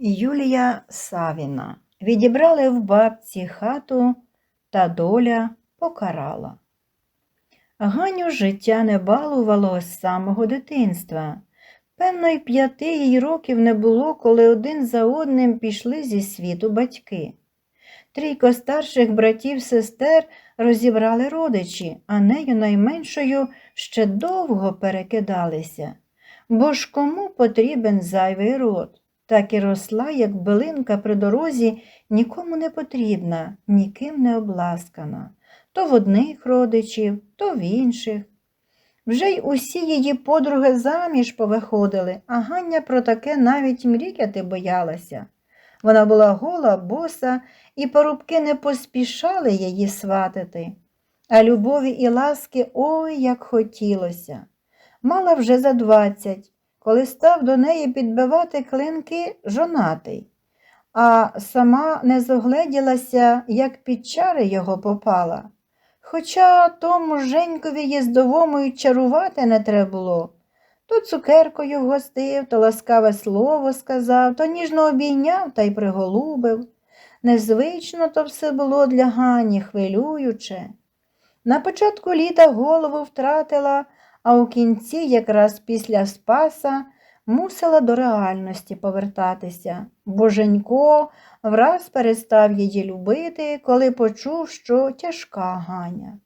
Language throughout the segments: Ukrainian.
Юлія Савіна. Відібрали в бабці хату, та доля покарала. Ганю життя не балувало з самого дитинства. Певно, й п'яти їй років не було, коли один за одним пішли зі світу батьки. Трійко старших братів сестер розібрали родичі, а нею найменшою ще довго перекидалися. Бо ж кому потрібен зайвий род? Так і росла, як билинка при дорозі, нікому не потрібна, ніким не обласкана. То в одних родичів, то в інших. Вже й усі її подруги заміж повиходили, а Ганя про таке навіть мріяти боялася. Вона була гола, боса, і порубки не поспішали її сватати. А любові і ласки ой як хотілося. Мала вже за двадцять, коли став до неї підбивати клинки жонатий, а сама не зогледілася, як під чари його попала. Хоча тому Женькові їздовому й чарувати не треба було. То цукеркою вгостив, то ласкаве слово сказав, то ніжно обійняв та й приголубив. Незвично то все було для Гані, хвилююче. На початку літа голову втратила, а у кінці, якраз після Спаса, мусила до реальності повертатися. Бо Женько враз перестав її любити, коли почув, що тяжка Ганя.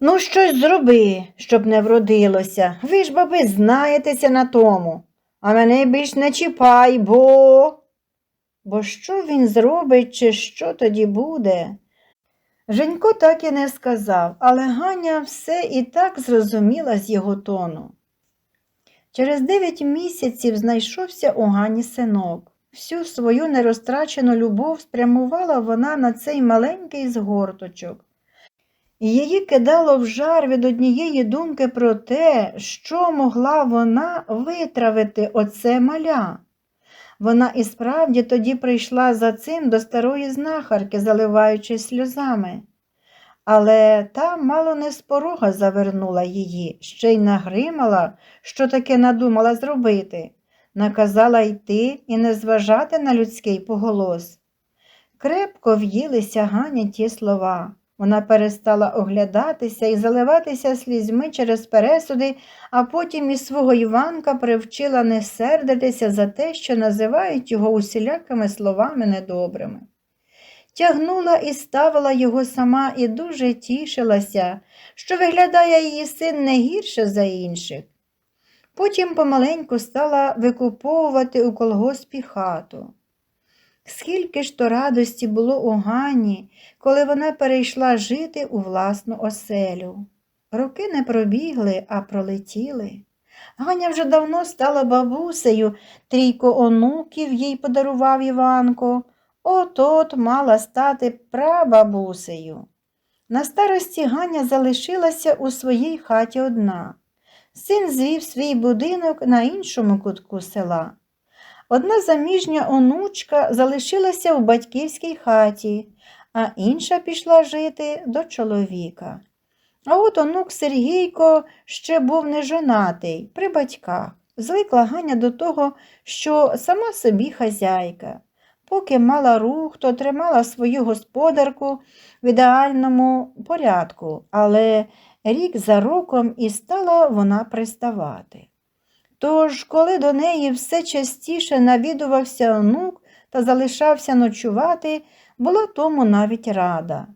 Ну, щось зроби, щоб не вродилося. Ви ж, баби, знаєтеся на тому. А мене більш не чіпай, бо. Бо що він зробить, чи що тоді буде? Женько так і не сказав, але Ганя все і так зрозуміла з його тону. Через дев'ять місяців знайшовся у Гані синок. Всю свою нерозтрачену любов спрямувала вона на цей маленький згорточок. Її кидало в жар від однієї думки про те, що могла вона витравити оце маля. Вона і справді тоді прийшла за цим до старої знахарки, заливаючись сльозами. Але та мало не з порога завернула її, ще й нагримала, що таке надумала зробити, наказала йти і не зважати на людський поголос. Крепко в'їлися Гані ті слова. Вона перестала оглядатися і заливатися слізьми через пересуди, а потім і свого Іванка привчила не сердитися за те, що називають його усілякими словами недобрими. Тягнула і ставила його сама і дуже тішилася, що виглядає її син не гірше за інших. Потім помаленьку стала викуповувати у колгоспі хату. Скільки ж то радості було у Гані, коли вона перейшла жити у власну оселю. Роки не пробігли, а пролетіли. Ганя вже давно стала бабусею, трійко онуків їй подарував Іванко. От-от мала стати прабабусею. На старості Ганя залишилася у своїй хаті одна. Син звів свій будинок на іншому кутку села. Одна заміжня онучка залишилася в батьківській хаті, а інша пішла жити до чоловіка. А от онук Сергійко ще був не жонатий, при батьках. Звикла Ганя до того, що сама собі хазяйка. Поки мала рух, то тримала свою господарку в ідеальному порядку, але рік за роком і стала вона приставати. Тож, коли до неї все частіше навідувався онук та залишався ночувати, була тому навіть рада.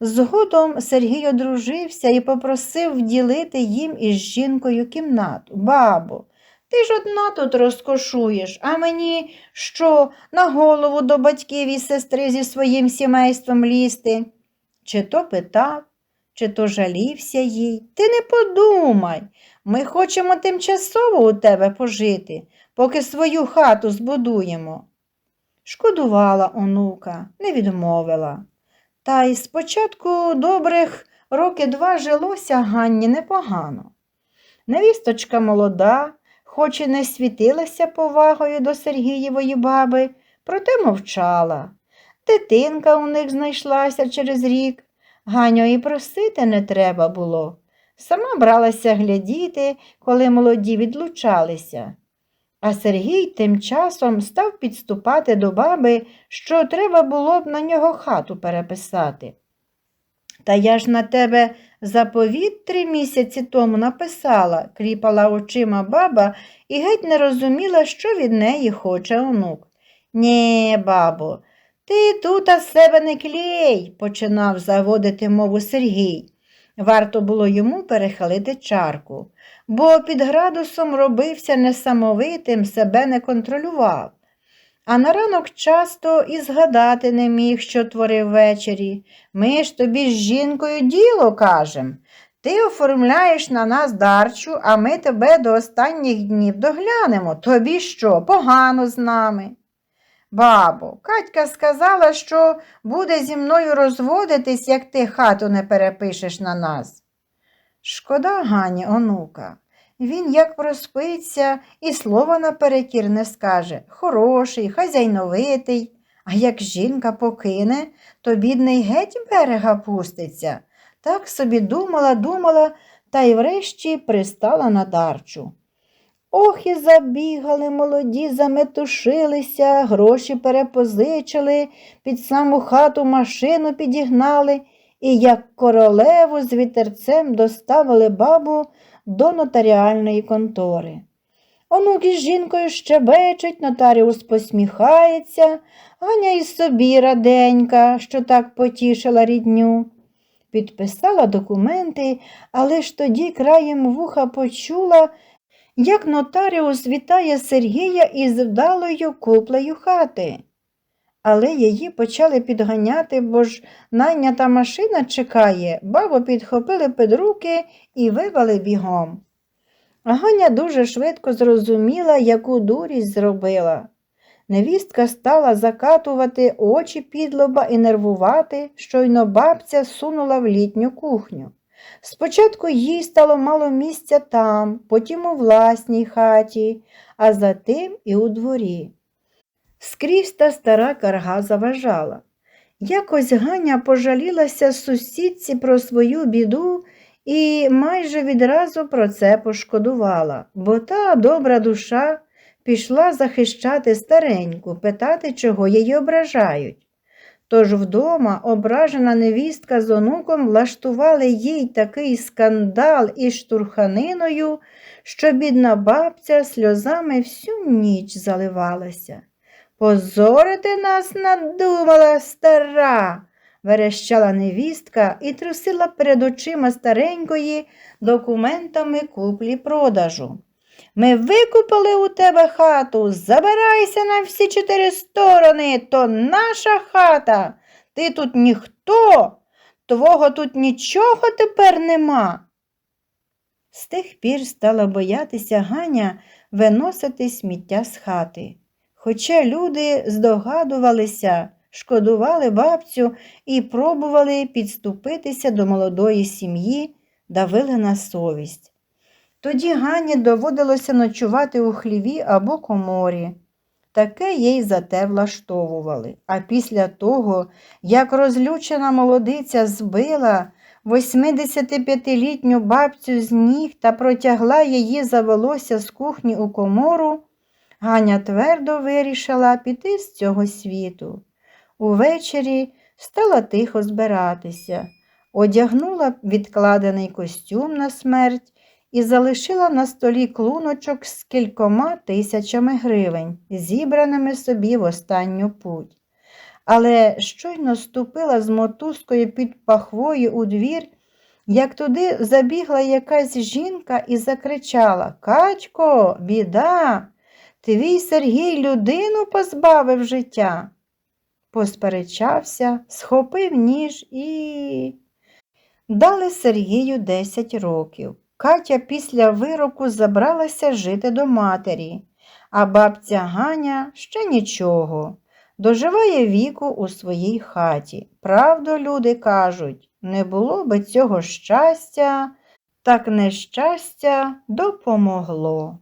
Згодом Сергій одружився і попросив вділити їм із жінкою кімнату. Бабо, ти ж одна тут розкошуєш, а мені що, на голову до батьків і сестри зі своїм сімейством лізти? Чи то питав, чи то жалівся їй. Ти не подумай. Ми хочемо тимчасово у тебе пожити, поки свою хату збудуємо. Шкодувала онука, не відмовила. Та й спочатку добрих роки два жилося Ганні непогано. Невісточка молода, хоч і не світилася повагою до Сергієвої баби, проте мовчала. Дитинка у них знайшлася через рік. Ганю і просити не треба було. Сама бралася глядіти, коли молоді відлучалися. А Сергій тим часом став підступати до баби, що треба було б на нього хату переписати. Та я ж на тебе заповіт три місяці тому написала, кліпала очима баба і геть не розуміла, що від неї хоче онук. Нє, бабо, ти тут з себе не клей, починав заводити мову Сергій. Варто було йому перехилити чарку, бо під градусом робився несамовитим, себе не контролював. А на ранок часто і згадати не міг, що творив ввечері. Ми ж тобі з жінкою діло кажем. Ти оформляєш на нас дарчу, а ми тебе до останніх днів доглянемо. Тобі що, погано з нами? Бабо, Катька сказала, що буде зі мною розводитись, як ти хату не перепишеш на нас. Шкода Гані, онука. Він як проспиться і слова наперекір не скаже. Хороший, хазяйновитий. А як жінка покине, то бідний геть берега пуститься. Так собі думала, думала, та й врешті пристала на дарчу. Ох і забігали молоді, заметушилися, гроші перепозичили, під саму хату машину підігнали і, як королеву з вітерцем доставили бабу до нотаріальної контори. Онук із жінкою щебечуть, нотаріус посміхається, Ганя й собі раденька, що так потішила рідню. Підписала документи, але ж тоді краєм вуха почула, як нотаріус вітає Сергія із вдалою куплею хати. Але її почали підганяти, бо ж найнята машина чекає, бабу підхопили під руки і вивели бігом. Ганя дуже швидко зрозуміла, яку дурість зробила. Невістка стала закатувати очі під лоба і нервувати, щойно бабця сунула в літню кухню. Спочатку їй стало мало місця там, потім у власній хаті, а затим і у дворі. Скрізь та стара карга заважала. Якось Ганя пожалілася сусідці про свою біду і майже відразу про це пошкодувала, бо та добра душа пішла захищати стареньку, питати, чого її ображають. Тож вдома ображена невістка з онуком влаштували їй такий скандал із штурханиною, що бідна бабця сльозами всю ніч заливалася. Позорити нас надумала стара, верещала невістка і трусила перед очима старенької документами куплі продажу. Ми викупили у тебе хату, забирайся на всі чотири сторони, то наша хата. Ти тут ніхто, твого тут нічого тепер нема. З тих пір стала боятися Ганя виносити сміття з хати. Хоча люди здогадувалися, шкодували бабцю і пробували підступитися до молодої сім'ї, давили на совість. Тоді Гані доводилося ночувати у хліві або коморі. Таке їй зате влаштовували. А після того, як розлючена молодиця збила 85-літню бабцю з ніг та протягла її за волосся з кухні у комору, Ганя твердо вирішила піти з цього світу. Увечері стала тихо збиратися, одягнула відкладений костюм на смерть і залишила на столі клуночок з кількома тисячами гривень, зібраними собі в останню путь. Але щойно ступила з мотузкою під пахвою у двір, як туди забігла якась жінка і закричала Катько, біда, твій Сергій людину позбавив життя. Посперечався, схопив ніж і дали Сергію десять років. Катя після вироку забралася жити до матері, а бабця Ганя ще нічого. Доживає віку у своїй хаті. Правду люди кажуть, не було би цього щастя, так нещастя допомогло.